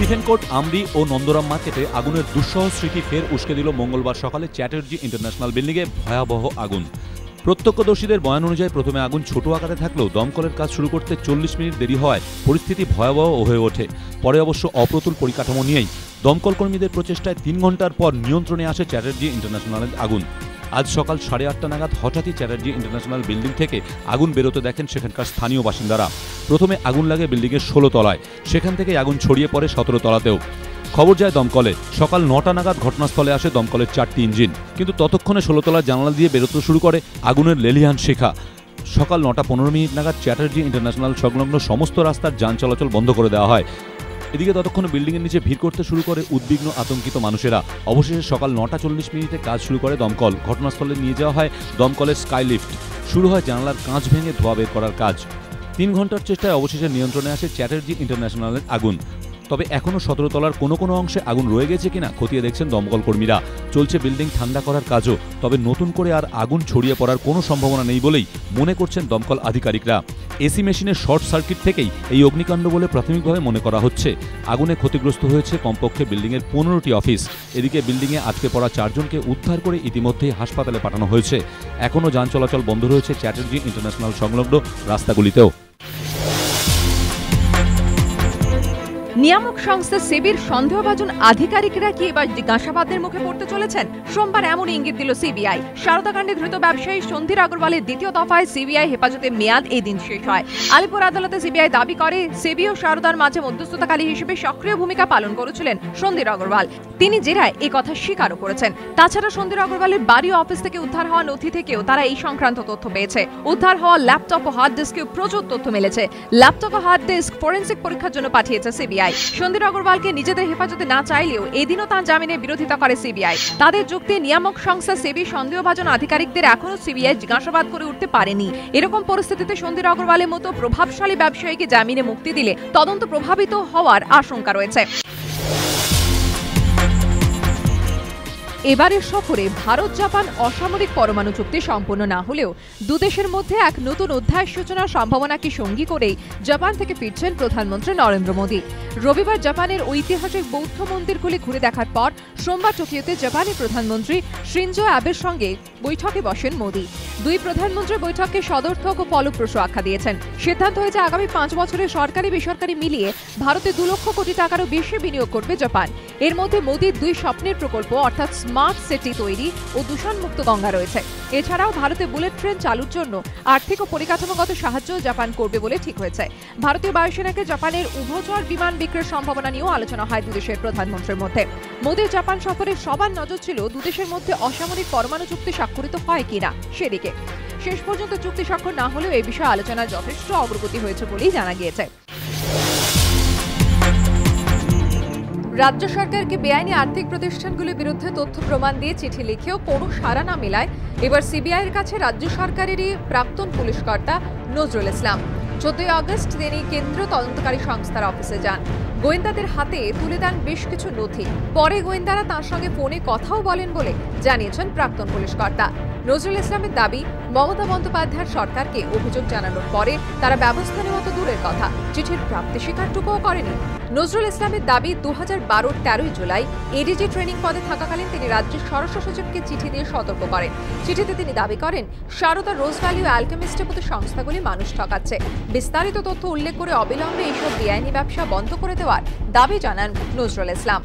Stephen Court, আমরি ও নন্দরাম মার্কেটে আগুনের দুঃসহ স্মৃতি ফের উস্কে দিল মঙ্গলবার সকালে চ্যাটার্জি ইন্টারন্যাশনাল বিল্ডিংয়ে ভয়াবহ আগুন। প্রত্যক্ষদর্শীদের বয়ান অনুযায়ী প্রথমে আগুন ছোট আকারে থাকলেও দমকলের কাজ শুরু করতে চল্লিশ মিনিট দেরি হওয়ায় পরিস্থিতি ভয়াবহ হয়ে ওঠে। পরে অবশ্য অপ্রতুল পরিকাঠামো নিয়েই দমকল কর্মীদের প্রচেষ্টায় তিন ঘণ্টার পর নিয়ন্ত্রণে আসে চ্যাটার্জি ইন্টারন্যাশনালের আগুন। আজ সকাল সাড়ে আটটা নাগাদ হঠাৎই চ্যাটার্জি ইন্টারন্যাশনাল বিল্ডিং থেকে আগুন বেরোতে দেখেন সেখানকার স্থানীয় বাসিন্দারা। প্রথমে আগুন লাগে বিল্ডিংয়ের ষোলো তলায়। সেখান থেকে আগুন ছড়িয়ে পড়ে সতেরো তলাতেও। খবর যায় দমকলে। সকাল নটা নাগাদ ঘটনাস্থলে আসে দমকলের চারটি ইঞ্জিন। কিন্তু ততক্ষণে ষোলোতলার জানালা দিয়ে বেরোতে শুরু করে আগুনের লেলিহান শেখা। সকাল নটা পনেরো মিনিট নাগাদ চ্যাটার্জি ইন্টারন্যাশনাল সংলগ্ন সমস্ত রাস্তার যান চলাচল বন্ধ করে দেওয়া হয়। এদিকে ততক্ষণ বিল্ডিং এর নিচে ভিড় করতে শুরু করে উদ্বিগ্ন, আতঙ্কিত মানুষেরা। অবশেষে সকাল নটা চল্লিশ মিনিটে কাজ শুরু করে দমকল। ঘটনাস্থলে নিয়ে যাওয়া হয় দমকলের স্কাই লিফট শুরু হয় জানালার কাঁচ ভেঙে ধোয়া বের করার কাজ। তিন ঘণ্টার চেষ্টায় অবশেষে নিয়ন্ত্রণে আসে চ্যাটার্জি ইন্টারন্যাশনালের আগুন। তবে এখনও সতেরো তলার কোনো কোনো অংশে আগুন রয়ে গেছে কিনা খতিয়ে দেখছেন দমকল কর্মীরা। চলছে বিল্ডিং ঠান্ডা করার কাজও, তবে নতুন করে আর আগুন ছড়িয়ে পড়ার কোনো সম্ভাবনা নেই বলেই মনে করছেন দমকল আধিকারিকরা। এসি মেশিনের শর্ট সার্কিট থেকেই এই অগ্নিকাণ্ড বলে প্রাথমিকভাবে মনে করা হচ্ছে। আগুনে ক্ষতিগ্রস্ত হয়েছে কমপক্ষে বিল্ডিংয়ের পনেরোটি অফিস। এদিকে বিল্ডিংয়ে আটকে পড়া চারজনকে উদ্ধার করে ইতিমধ্যেই হাসপাতালে পাঠানো হয়েছে। এখনও যান চলাচল বন্ধ রয়েছে চ্যাটার্জি ইন্টারন্যাশনাল সংলগ্ন রাস্তাগুলিতেও। নিয়ামক সংস্থা সেবির সন্দেহভাজন আধিকারিকরা কি এবার জিজ্ঞাসাবাদের মুখে পড়তে চলেছেন? সোমবার এমন ইঙ্গিত দিল সিবিআই। সারদাকাণ্ডে ধৃত ব্যবসায়ী সন্ধির আগরওয়ালের দ্বিতীয় দফায় সিবিআই হেফাজতে মেয়াদ এই দিন শেষ হয়। আলিপুর আদালতে সিবিআই দাবি করে, সেবি ও সারদার মাঝে মধ্যস্থতাকারী হিসেবে সক্রিয় ভূমিকা পালন করেছিলেন সন্ধির আগরওয়াল। তিনি জেরায় এই কথা স্বীকারও করেছেন। তাছাড়া সন্দীর আগরওয়ালের বাড়ি অফিস থেকে উদ্ধার হওয়া নথি থেকেও তারা এই সংক্রান্ত তথ্য পেয়েছে। উদ্ধার হওয়া ল্যাপটপ ও হার্ড ডিস্কেও প্রচুর তথ্য মিলেছে। ল্যাপটপ ও হার্ড ডিস্ক ফরেন্সিক পরীক্ষার জন্য পাঠিয়েছে সিবিআই। সন্দীপ আগরওয়ালকে নিজেদের হেফাজতে না চাইলেও এদিনও তার জামিনে বিরোধিতা করে সিবিআই। তাদের যুক্তি নিয়ামক সংস্থা সেবি সন্দেহভাজন আধিকারিকদের এখনও সিবিআই জিজ্ঞাসাবাদ করে উঠতে পারেনি। এরকম পরিস্থিতিতে সন্দীপ আগরওয়ালের মতো প্রভাবশালী ব্যবসায়ীকে জামিনে মুক্তি দিলে তদন্ত প্রভাবিত হওয়ার আশঙ্কা রয়েছে। এবারের সফরে ভারত, জাপান অসামরিক পরমাণু চুক্তি সম্পন্ন না হলেও দুদেশের মধ্যে এক নতুন অধ্যায় সূচনার সম্ভাবনাকে সঙ্গী করেই জাপান থেকে ফিরছেন প্রধানমন্ত্রী নরেন্দ্র মোদী। রবিবার জাপানের ঐতিহাসিক বৌদ্ধ মন্দিরগুলি ঘুরে দেখার পর সোমবার টোকিওতে জাপানি প্রধানমন্ত্রী শ্রিনজো অ্যাবের সঙ্গে বৈঠকে বসেন মোদী। দুই প্রধানমন্ত্রী বৈঠককে সদর্থক ও ফলপ্রসূ আখ্যা দিয়েছেন। সিদ্ধান্ত হয়েছে আগামী পাঁচ বছরে সরকারি বেসরকারি মিলিয়ে ভারতে দু লক্ষ কোটি টাকারও বেশি বিনিয়োগ করবে জাপান। এর মধ্যে মোদীর দুই স্বপ্নের প্রকল্প, অর্থাৎ স্মার্ট সিটি তৈরি ও দূষণমুক্ত গঙ্গা রয়েছে। এছাড়াও ভারতে বুলেট ট্রেন চালুর জন্য আর্থিক ও পরিকাঠামোগত সাহায্য জাপান করবে বলে ঠিক হয়েছে। ভারতীয় বায়ুসেনাকে জাপানের উভচর বিমান বিক্রয়ের সম্ভাবনা নিয়েও আলোচনা হয় দুদেশের প্রধানমন্ত্রীর মধ্যে। মোদীর জাপান সফরে সবার নজর ছিল দুদেশের মধ্যে অসামরিক পরমাণু চুক্তি স্বাক্ষরিত হয় কিনা সেদিকে। শেষ পর্যন্ত চুক্তি স্বাক্ষর না হলেও এই বিষয়ে আলোচনার যথেষ্ট অগ্রগতি হয়েছে বলেই জানা গিয়েছে। রাজ্য সরকারকে বেআইনি আর্থিক প্রতিষ্ঠানগুলির বিরুদ্ধে তথ্য প্রমাণ দিয়ে চিঠি লিখেও কোনো সাড়া না মেলায়। এবার সিবিআইয়ের কাছে রাজ্য সরকারেরই প্রাক্তন পুলিশ কর্তা নজরুল ইসলাম। চোদ্দই আগস্ট তিনি কেন্দ্রীয় তদন্তকারী সংস্থার অফিসে যান। গোয়েন্দাদের হাতে তুলে দেন বেশ কিছু নথি। পরে গোয়েন্দারা তার সঙ্গে ফোনে কথাও বলেন বলে জানিয়েছেন প্রাক্তন পুলিশ কর্তা। নজরুল ইসলামের দাবি, মমতা বন্দ্যোপাধ্যায়ের সরকারকে অভিযোগ জানানোর পরে তারা ব্যবস্থা নেওয়া তো দূরের কথা, চিঠির প্রাপ্তি স্বীকারটুকুও করেনি। নজরুল ইসলামের দাবি দু হাজার বারোর তেরোই জুলাই এডিজি ট্রেনিং পদে থাকাকালীন তিনি রাজ্যের স্বরাষ্ট্র সচিবকে চিঠি দিয়ে সতর্ক করেন। চিঠিতে তিনি দাবি করেন, সারদা রোজ ভ্যালিউ অ্যালকেমিস্টের মতো সংস্থাগুলি মানুষ ঠকাচ্ছে। বিস্তারিত তথ্য উল্লেখ করে অবিলম্বে এইসব বেআইনি ব্যবসা বন্ধ করে দেওয়ার দাবি জানান নজরুল ইসলাম।